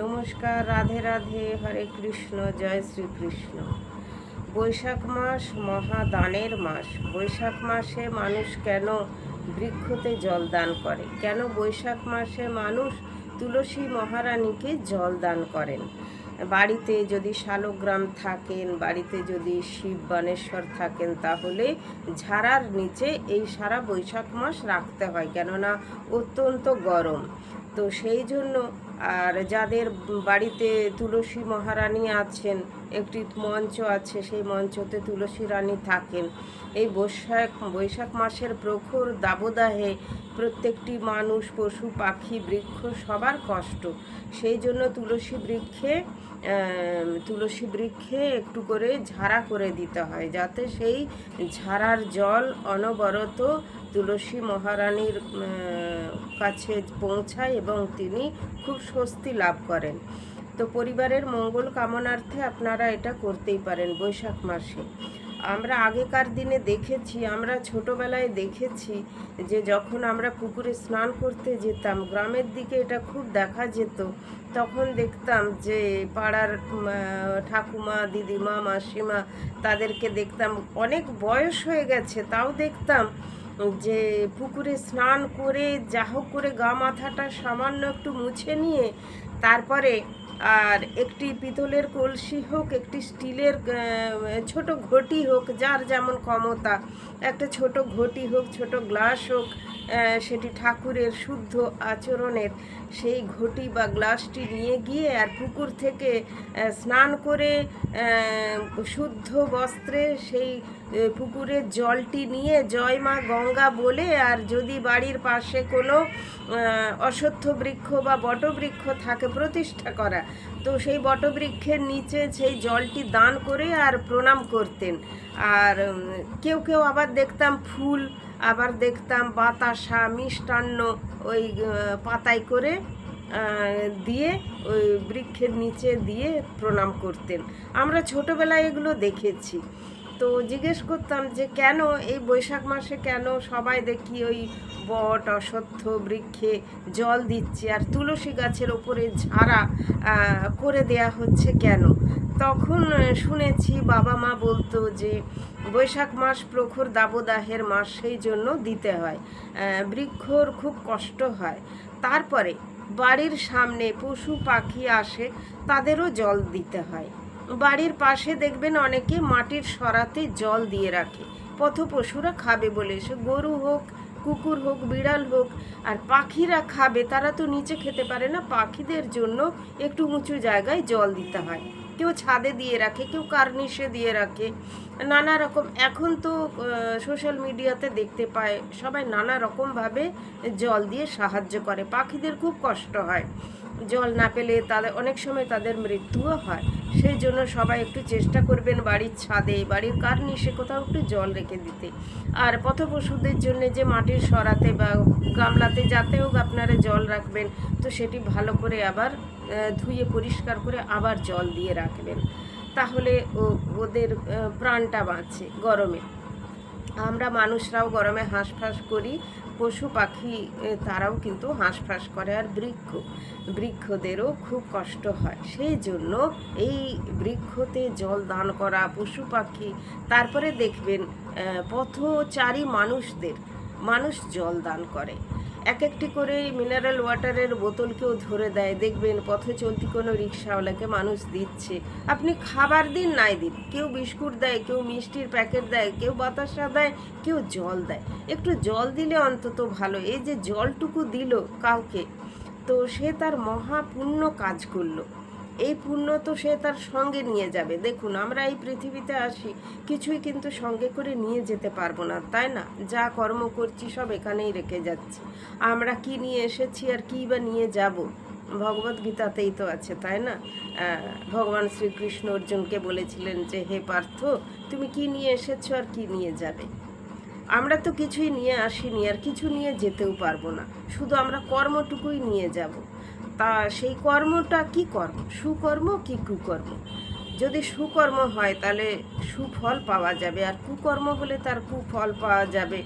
নমস্কার, রাধে রাধে, হরে কৃষ্ণ, জয় শ্রীকৃষ্ণ। বৈশাখ মাস মহাদানের মাস। বৈশাখ মাসে মানুষ কেন বৃক্ষতে জল দান করে? কেন বৈশাখ মাসে মানুষ তুলসী মহারানীকে জল দান করেন? বাড়িতে যদি শালগ্রাম থাকেন, বাড়িতে যদি শিব বানেশ্বর থাকেন, তাহলে ঝাড়ার নিচে এই সারা বৈশাখ মাস রাখতে হয়। কেননা অত্যন্ত গরম। তো সেই জন্য আর যাদের বাড়িতে তুলসী মহারানী আছেন, একটি মঞ্চ আছে, সেই মঞ্চতে তুলসী রানী থাকেন। এই বৈশাখ বৈশাখ মাসের প্রখর দাবদাহে প্রত্যেকটি মানুষ, পশু, পাখি, বৃক্ষ সবার কষ্ট। সেই জন্য তুলসী বৃক্ষে তুলসী বৃক্ষে একটু করে ঝাড়া করে দিতে হয়, যাতে সেই ঝাড়ার জল অনবরত তুলসী মহারানীর কাছে পৌঁছায় এবং তিনি খুব স্বস্তি লাভ করেন। তো পরিবারের মঙ্গল কামনার্থে আপনারা এটা করতেই পারেন বৈশাখ মাসে। আমরা আগেকার দিনে দেখেছি, আমরা ছোটবেলায় দেখেছি যে যখন আমরা পুকুরে স্নান করতে যেতাম, গ্রামের দিকে এটা খুব দেখা যেত। তখন দেখতাম যে পাড়ার ঠাকুমা, দিদিমা, মাসিমা তাদেরকে দেখতাম। অনেক বয়স হয়ে গেছে, তাও দেখতাম। যে পুকুরে স্নান করে যা হোক করে গা মাথাটা সামান্য একটু মুছে নিয়ে তারপরে আর একটি পিতলের কলসি হোক, একটি স্টিলের ছোট ঘটি হোক, যার যেমন ক্ষমতা, একটা ছোট ঘটি হোক, ছোট গ্লাস হোক সেটি ঠাকুরের শুদ্ধ আচরণের। সেই ঘটি বা গ্লাসটি নিয়ে গিয়ে আর পুকুর থেকে স্নান করে শুদ্ধ বস্ত্রে সেই পুকুরের জলটি নিয়ে, জয় মা গঙ্গা বলে, আর যদি বাড়ির পাশে কোনো অশ্বত্থ বৃক্ষ বা বটবৃক্ষ থাকে, প্রতিষ্ঠা করা। তো সেই বটবৃক্ষের নিচে সেই জলটি দান করে আর প্রণাম করতেন। আর কেউ কেউ আবার দেখতাম ফুল, আবার দেখতাম বাতাসা, মিষ্টান্ন ওই পাতায় করে দিয়ে ওই বৃক্ষের নিচে দিয়ে প্রণাম করতেন। আমরা ছোটোবেলায় এগুলো দেখেছি। তো জিজ্ঞেস করতাম যে কেন এই বৈশাখ মাসে কেন সবাই দেখি ওই বট অশ্বত্থ বৃক্ষে জল দিচ্ছে আর তুলসী গাছের ওপরে ঝাড়া করে দেয়া হচ্ছে কেন? তখন শুনেছি বাবা মা বলতো যে বৈশাখ মাস প্রখর দাবদাহের মাস, সেই জন্য দিতে হয়। বৃক্ষর খুব কষ্ট হয়। তারপরে বাড়ির সামনে পশু পাখি আসে, তাদেরও জল দিতে হয়। বাড়ির পাশে দেখবেন অনেকে মাটির সরাতে জল দিয়ে রাখে। পথপশুরা খাবে বলে সে গরু হোক, কুকুর হোক, বিড়াল হোক, আর পাখিরা খাবে, তারা তো নিচে খেতে পারে না। পাখিদের জন্য একটু উঁচু জায়গায় জল দিতে হয়। কেউ ছাদে দিয়ে রাখে, কেউ কার্নিশে দিয়ে রাখে। নানা রকম, এখন তো সোশ্যাল মিডিয়াতে দেখতে পায়, সবাই নানা রকমভাবে জল দিয়ে সাহায্য করে। পাখিদের খুব কষ্ট হয়। জল না পেলে তাদের, অনেক সময় তাদের মৃত্যুও হয়। সেই জন্য সবাই একটু চেষ্টা করবেন বাড়ির ছাদে, বাড়ির কার কার্নিশে কোথাও একটু জল রেখে দিতে। আর পথপশুদের জন্য যে মাটির সরাতে বা গামলাতে যাতে হোক আপনারা জল রাখবেন, তো সেটি ভালো করে আবার ধুয়ে পরিষ্কার করে আবার জল দিয়ে রাখবেন। তাহলে ওদের প্রাণটা বাঁচে গরমে। আমরা মানুষরাও গরমে হাঁসফাঁস করি, পশু পাখি তারাও কিন্তু হাঁসফাঁস করে আর বৃক্ষ, বৃক্ষদেরও খুব কষ্ট হয়। সেই জন্য এই বৃক্ষতে জল দান করা, পশু পাখি, তারপরে দেখবেন পথচারী মানুষদের, মানুষ জল দান করে। এক একটি করে মিনারেল ওয়াটারের বোতল কেউ ধরে দেয়। দেখবেন পথে চলতি কোনো রিক্সাওয়ালাকে মানুষ দিচ্ছে। আপনি খাবার দিন, নাই দিন। কেউ বিস্কুট দেয়, কেউ মিষ্টির প্যাকেট দেয়, কেউ বাতাসা দেয়, কেউ জল দেয়। একটু জল দিলে অন্তত ভালো। এই যে জলটুকু দিল কাউকে, তো সে তার মহাপূর্ণ কাজ করল। এই পুণ্য তো সে তার সঙ্গে নিয়ে যাবে। দেখুন, আমরা এই পৃথিবীতে আসি, কিছুই কিন্তু সঙ্গে করে নিয়ে যেতে পারব না, তাই না? যা কর্ম করছি সব এখানেই রেখে যাচ্ছি। আমরা কি নিয়ে এসেছি আর কী বা নিয়ে যাব? ভগবত গীতাতেই তো আছে, তাই না? ভগবান শ্রীকৃষ্ণ অর্জুনকে বলেছিলেন যে, হে পার্থ, তুমি কি নিয়ে এসেছ আর কি নিয়ে যাবে? আমরা তো কিছুই নিয়ে আসিনি, আর কিছু নিয়ে যেতেও পারব না। শুধু আমরা কর্মটুকুই নিয়ে যাব। তা সেই কর্মটা কি কর্ম? সুকর্ম কি কুকর্ম? যদি সুকর্ম হয়, তাহলে সুফল পাওয়া যাবে। আর কুকর্ম হলে তার কুফল পাওয়া যাবে।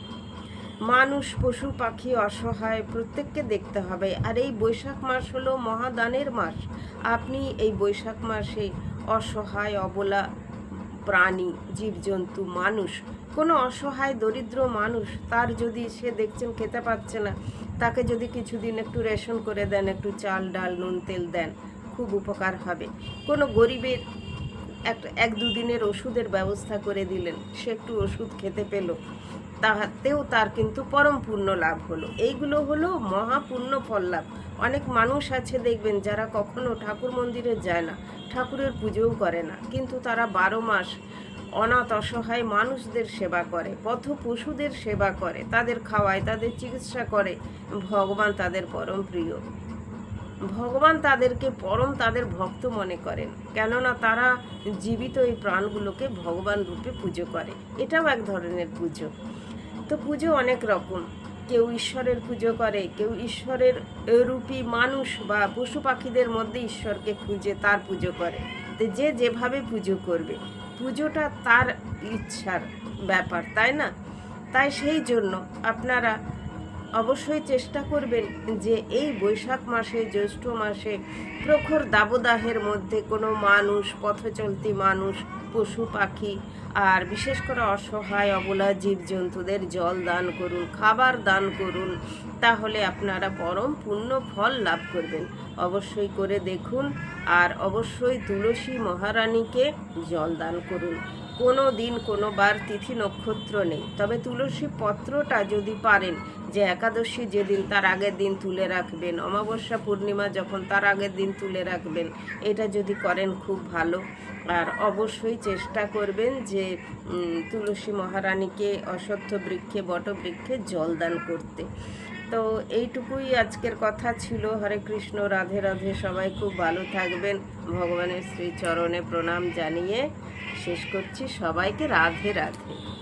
মানুষ, পশু, পাখি অসহায়, প্রত্যেককে দেখতে হবে। আর এই বৈশাখ মাস হলো মহাদানের মাস। আপনি এই বৈশাখ মাসে অসহায়, অবলা প্রাণী, জীবজন্তু, মানুষ, কোনো অসহায়, দরিদ্র মানুষ, তার যদি সে দেখছেন, খেতে পাচ্ছে না তাকে যদি কিছুদিন একটু রেশন করে দেন, একটু চাল, ডাল, নুন, তেল দেন, খুব উপকার হবে। কোনো গরিবের এক এক দুদিনের ওষুধের ব্যবস্থা করে দিলেন, সে একটু ওষুধ খেতে পেল। তাহাতেও তার কিন্তু পরম পুণ্য লাভ হলো। এইগুলো হলো মহাপূর্ণ ফল লাভ। অনেক মানুষ আছে দেখবেন যারা কখনো ঠাকুর মন্দিরে যায় না, ঠাকুরের পুজোও করে না। কিন্তু তারা বারো মাস অনাথ অসহায় মানুষদের সেবা করে, পথ পশুদের সেবা করে, তাদের খাওয়ায়, তাদের চিকিৎসা করে। ভগবান তাদের পরম প্রিয়। ভগবান তাদেরকে পরম তাদের ভক্ত মনে করেন। কেননা তারা জীবিত এই প্রাণগুলোকে ভগবান রূপে পুজো করে। এটাও এক ধরনের পুজো। তো পুজো অনেক রকম। কেউ ঈশ্বরের পুজো করে, কেউ ঈশ্বরের রূপী মানুষ বা পশু পাখিদের মধ্যে ঈশ্বরকে খুঁজে তার পুজো করে। যে যেভাবে পুজো করবে পুজোটা তার ইচ্ছার ব্যাপার তাই না? তাই সেই জন্য আপনারা অবশ্যই চেষ্টা করবেন যে এই বৈশাখ মাসে, জ্যৈষ্ঠ মাসে প্রখর দাবদাহের মধ্যে কোনো মানুষ, পথচলতি মানুষ, পশু পাখি আর বিশেষ করে অসহায়, অবলা জীবজন্তুদের জল দান করুন, খাবার দান করুন, তাহলে আপনারা পরম পুণ্য ফল লাভ করবেন। অবশ্যই করে দেখুন আর অবশ্যই তুলসী মহারানীকে জল দান করুন। কোনো দিন কোনো বার তিথি নক্ষত্র নেই। তবে তুলসী পত্রটা যদি পারেন যে একাদশী যেদিন তার আগের দিন তুলে রাখবেন, অমাবস্যা পূর্ণিমা যখন তার আগের দিন তুলে রাখবেন, এটা যদি করেন খুব ভালো। আর অবশ্যই চেষ্টা করবেন যে তুলসী মহারানীকে, অশ্বত্থ বৃক্ষে, বটবৃক্ষে জল দান করতে। তো এইটুকুই আজকের কথা ছিল। হরে কৃষ্ণ, রাধে রাধে, সবাই খুব ভালো থাকবেন। ভগবানের শ্রীচরণে প্রণাম জানিয়ে শেষ করছি। সবাইকে রাধে রাধে।